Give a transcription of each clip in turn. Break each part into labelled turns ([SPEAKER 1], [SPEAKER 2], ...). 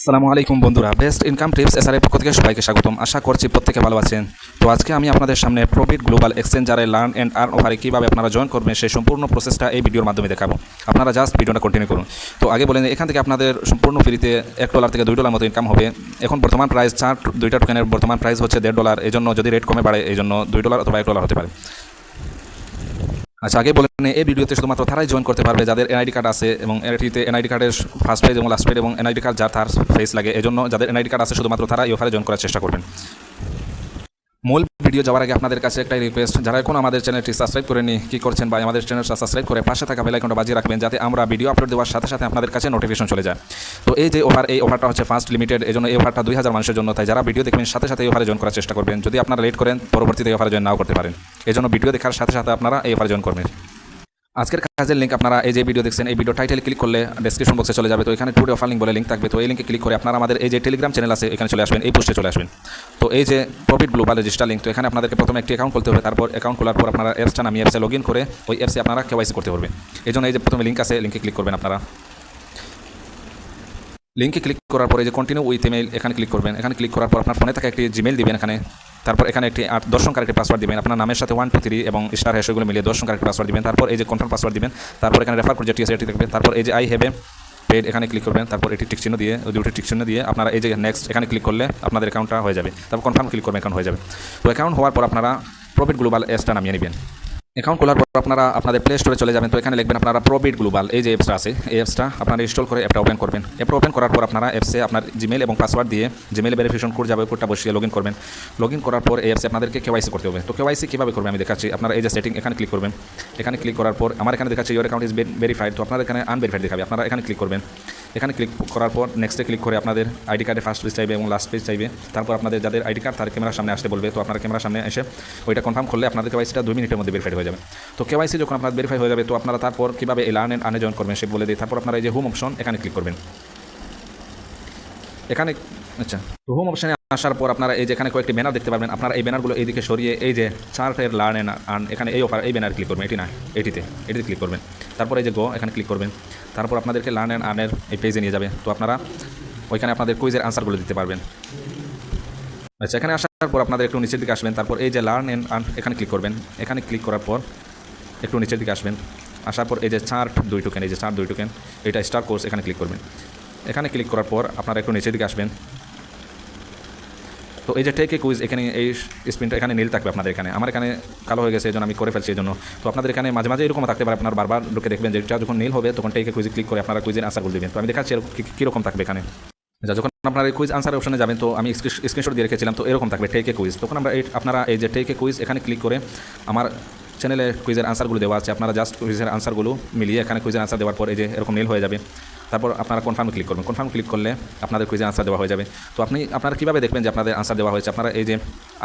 [SPEAKER 1] আসসালামু আলাইকুম বন্ধুরা, বেস্ট ইনকাম টিপস এসআর পক্ষ থেকে সবাইকে স্বাগতম। আশা করছি প্রত্যেকে ভালো আছেন। তো আজকে আমি আপনাদের সামনে প্রফিট গ্লোবাল এক্সচেঞ্জারে লার্ন অ্যান্ড আর্ন অফারে কীভাবে আপনারা জয়েন করবেন, সেই সম্পূর্ণ প্রসেসটা এই ভিডিওর মাধ্যমে দেখাবো। আপনারা জাস্ট ভিডিওটা কন্টিনিউ করুন। তো আগে বলেন এখান থেকে আপনাদের সম্পূর্ণ ফ্রিতে এক ডলার থেকে দুই ডলার মতো ইনকাম হবে। এখন বর্তমান প্রাইস চার দুইটা টোকেনের বর্তমান প্রাইস হচ্ছে দেড় ডলার এই জন্য যদি রেট কমে বাড়ে এই জন্য দুই ডলার অথবা এক ডলার হতে পারে। আচ্ছা আগে বলেন এই ভিডিওতে শুধুমাত্র তারাই জয়েন করতে পারবে যাদের এনআইডি কার্ড আছে এবং এটিতে এনআইডি কার্ডের ফার্স্ট পেজ এবং লাস্ট পেজ এবং এনআইডি কার্ড যার তার ফেস লাগে, এজন্য যাদের এনআইডি কার্ড আছে শুধুমাত্র তারা এই অফারে জয়েন করার চেষ্টা করবেন। মূল ভিডিও যাওয়ার আগে আপনাদের কাছে একটাই রিকোয়েস্ট যারা এখন আমাদের চ্যানেলটি সাবস্ক্রাইব করেনি কি করছেন বা আমাদের চ্যানেলটা সাবস্ক্রাইব করে পাশে থাকা বেল আইকনটা বাজিয়ে রাখবেন, যাতে আমরা ভিডিও আপলোড দেওয়ার সাথে সাথে আপনাদের কাছে নোটিফিকেশন চলে যায়। তো এই যে ওভার এই অফারটা হচ্ছে ফার্স্ট লিমিটেড এই জন্য এই অফারটা দুই হাজার মানুষের জন্য, তাই যারা ভিডিও দেখবেন, সাথে সাথে এই অফারে জয়েন করার চেষ্টা করবেন। যদি আপনারা লেট করেন, পরবর্তীতে এই অফারে জয়েন নাও করতে পারেন। এই জন্য ভিডিও দেখার সাথে সাথে আপনারা এই অফারে জয়েন করবেন। আজকের কাজের লিঙ্ক আপনারা এই যে ভিডিও দেখছেন, এই ভিডিও টাইটেল ক্লিক করলে ডেসক্রিপশন বক্সে চলে যাবে। তো এখানে টুডে অফার লিঙ্ক বলে লিঙ্ক থাকবে। তো এই লিঙ্কে ক্লিক করে আপনারা আমাদের এই যে টেলিগ্রাম চ্যানেল আছে, এখানে চলে আসবেন, এই পোস্টে চলে আসবেন। তো এই যে প্রফিট গ্লোবাল রেজিস্টার লিঙ্ক তো এখানে আপনাদেরকে প্রথমে একটি অ্যাকাউন্ট খুলতে হবে, তারপর অ্যাকাউন্ট খোলার পর আপনারা অ্যাপসটা নামিয়ে অ্যাপসে লগ ইন করে ওই অ্যাপসে আপনারা কেওয়াইসি করতে পারবেন। এই জন্য এই যে প্রথমে লিঙ্ক আছে লিঙ্কে ক্লিক করবেন আপনারা। লিঙ্কে ক্লিক করার পরে যে কন্টিনিউ উইথ ইমেল এখানে ক্লিক করবেন। এখানে ক্লিক করার পর আপনার ফোনে থাকা একটি জিমেল দিবেন এখানে। তারপর এখানে একটি আট দশ সংখ্যার একটি পাসওয়ার্ড দিবেন। আপনার নামের সাথে ওয়ান টু থ্রি এবং স্টার হ্যাশ ওইগুলো মিলিয়ে দশ সংখ্যার একটি পাসওয়ার্ড দিবেন। তারপর এই যে কনফার্ম পাসওয়ার্ড দিবেন, তারপর এখানে রেফার করে যেটি আছে এটি দেখবেন তারপর এই যে আই হ্যাভে পেড এখানে ক্লিক করবেন। তারপর এটি টিক চিহ্ন দিয়ে দুটি টিক চিহ্ন দিয়ে আপনারা এই যে নেক্সট এখানে ক্লিক করলে আপনাদের অ্যাকাউন্টটা হয়ে যাবে। তারপর কনফার্ম ক্লিক করবেন অ্যাকাউন্ট হয়ে যাবে। তো অ্যাকাউন্ট হওয়ার পর আপনারা প্রফিট গ্লোবাল এসটা নামিয়ে নেবেন। অ্যাকাউন্ট খোলার পর আপনারা আপনাদের প্লে স্টোরে চলে যাবেন। তো এখানে লিখবেন আপনারা প্রবিট গ্লোবাল এই যে অ্যাপসটা আছে, এই অ্যাপসটা আপনারা ইনস্টল করে অ্যাপটা ওপেন করবেন। অ্যাপটা ওপেন করার পর আপনারা অ্যাপসে আপনার জিমেল এবং পাসওয়ার্ড দিয়ে জিমেল ভেরিফিকেশন কোড যাবে কোডটা বসিয়ে লগ ইন করবেন। লগ ইন করার পর এই অ্যাপসে আপনাদেরকে কেওয়াইসি করতে হবে। তো কেওয়াইসি কীভাবে করবেন আমি দেখাচ্ছি। আপনারা এই যে সেটিং এখানে ক্লিক করবেন। এখানে ক্লিক করার পর আমার এখানে দেখাচ্ছি ইউর অ্যাকাউন্ট ইজ ভেরিফাইড তো আপনাদের এখানে আনভেরিফাইড দেখাবে। আপনারা এখানে ক্লিক করবেন। এখানে ক্লিক করার পর নেক্সটে ক্লিক করে আপনাদের আইডি কার্ডে ফার্স্ট পেজ চাইবে এবং লাস্ট পেজ চাইবে। তারপর আপনাদের যাদের আইডি কার্ড তার ক্যামেরার সামনে আসতে বলবে। তো আপনার ক্যামেরার সামনে এসে ওইটা কনফার্ম করলে আপনাদের কেওয়াইসিটা দুই মিনিটের মধ্যে ভেরিফাইড হয়ে যাবে। তো কেওয়াইসি যখন আপনার ভেরিফাই হয়ে যাবে, তো আপনারা তারপর কীভাবে এই লার্ন অ্যান্ড আনে জয়েন করবেন সে বলে দিই। তারপর আপনারা এই যে হোম অপশন এখানে ক্লিক করবেন। এখানে আচ্ছা হোম অপশনে আসার পর আপনারা এই যে এখানে কয়েকটি ব্যানার দেখতে পারবেন। আপনারা এই ব্যানারগুলো এইদিকে সরিয়ে এই যে চার্টের লার্ন অ্যান্ড আর্ন এখানে এই অফার এই ব্যানার ক্লিক করবেন। এটি না, এটিতে এটিতে ক্লিক করবেন। তারপর এই যে গো এখানে ক্লিক করবেন। তারপর আপনাদেরকে লার্ন অ্যান্ড আর্নের এই পেজে নিয়ে যাবে। তো আপনারা ওইখানে আপনাদের কুইজের আনসারগুলো দিতে পারবেন। আচ্ছা এখানে আসার পর আপনাদের একটু নিচের দিকে আসবেন। তারপর এই যে লার্ন অ্যান্ড আর্ন এখানে ক্লিক করবেন। এখানে ক্লিক করার পর একটু নিচের দিকে আসবেন। আসার পর এই যে চার্ট দুই টোকেন এই যে চার্ট দুই টোকেন এটা স্টার কোর্স এখানে ক্লিক করবেন। এখানে ক্লিক করার পর আপনারা একটু নিচের দিকে আসবেন। তো এই যে টেকে কুইজ এখানে এই স্পিনটা এখানে নীল থাকবে আপনাদের এখানে। আমার এখানে কালো হয়ে গেছে, এই জন্য আমি করে ফেলছি, এই জন্য। তো আপনাদের এখানে মাঝে মাঝে এরকম থাকতে পারে, আপনার বারবার ঢুকে দেখবেন যে এটা যখন নীল হবে, তখন টেকে কুইজে ক্লিক করে আপনারা কুইজের আনসারগুলো দেবেন। তো আমি দেখাচ্ছি কীরকম থাকবে এখানে। আচ্ছা যখন আপনার এই কুইজ আনসার অপশনে যাবেন, তো আমি স্ক্রিনশট দিয়ে রেখেছিলাম, তো এরকম থাকবে টেকে কুইজ তখন আমরা এই, আপনারা এই যে টেকে কুইজ এখানে ক্লিক করে আমার চ্যানেলে কুইজের আনসারগুলো দেওয়া আছে। আপনারা জাস্ট কুইজের আনসারগুলো মিলিয়ে এখানে কুইজের আনসার দেওয়ার পর এই যে এরকম নীল হয়ে যাবে। তারপর আপনারা কনফার্ম ক্লিক করবেন। কনফার্ম ক্লিক করলে আপনাদের কুইজে আনসার দেওয়া হয়ে যাবে। তো আপনি আপনারা কীভাবে দেখবেন যে আপনাদের আনসার দেওয়া হয়েছে? আপনারা এই যে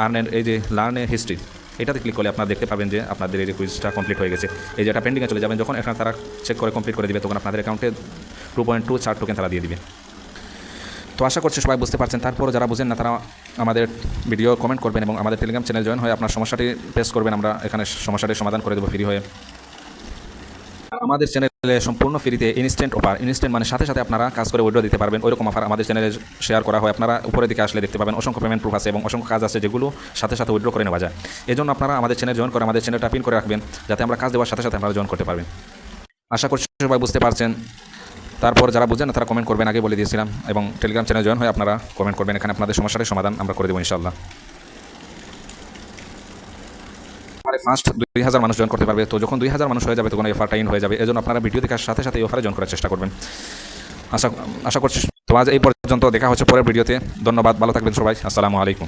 [SPEAKER 1] আর্নের এই যে লার্নের হিস্ট্রি এটাতে ক্লিক করলে আপনারা দেখতে পাবেন যে আপনাদের এই যে কুইজটা কমপ্লিট হয়ে গেছে। এই যে এটা পেন্ডিংয়ে চলে যাবেন, যখন এখানে তারা চেক করে কমপ্লিট করে দিবে, তখন আপনাদের অ্যাকাউন্টে টু পয়েন্ট টু চার টোকেন তারা দিয়ে দিবে। তো আশা করছি সবাই বুঝতে পারছেন। তারপরও যারা বুঝেন না, তারা আমাদের ভিডিও কমেন্ট করবেন এবং আমাদের টেলিগ্রাম চ্যানেল জয়েন হয়ে আপনার সমস্যাটি ফেস করবেন। আমরা এখানে সমস্যাটির সমাধান করে দেবো ফ্রি হয়ে। আমাদের চ্যানেলে সম্পূর্ণ ফ্রিতে ইনস্ট্যান্ট অফার ইনস্ট্যান্ট মানে সাথে সাথে আপনারা কাজ করে উইড্রো দিতে পারবেন। ওইরকম অফার আমাদের চ্যানেলে শেয়ার করা হয়। আপনারা উপরের দিকে আসলে দেখতে পাবেন অসংখ্য পেমেন্ট প্রুফ আছে এবং অসংখ্য কাজ আছে যেগুলো সাথে সাথে উইড্রো করে নেওয়া যায়। এই জন্য আপনারা আমাদের চ্যানেল জয়েন করে আমাদের চ্যানেলটা পিন করে রাখবেন, যাতে আমরা কাজ দেওয়ার সাথে সাথে আপনারা জয়েন করতে পারবেন। আশা করছি সবাই বুঝতে পারছেন। তারপর যারা বুঝেন তারা কমেন্ট করবেন। আগে বলে দিয়েছিলাম এবং টেলিগ্রাম চ্যানেল জয়েন হয়ে আপনারা কমেন্ট করবেন। এখানে আপনাদের সমস্যাটির সমাধান আমরা করে দেবো ইনশাল্লাহ ফার্স্ট দুই হাজার মানুষ জয়েন করতে পারবে। তো যখন দুই হাজার মানুষ হয়ে যাবে, তখন এই অফারটা ইন হয়ে যাবে। এই জন্য আপনারা ভিডিও দেখার সাথে সাথে অফারে জয়েন করার চেষ্টা করবেন। আশা আশা করছি তো আজ এই পর্যন্ত দেখা হচ্ছে পরের ভিডিওতে ধন্যবাদ, ভালো থাকবেন সবাই। আসসালামু আলাইকুম।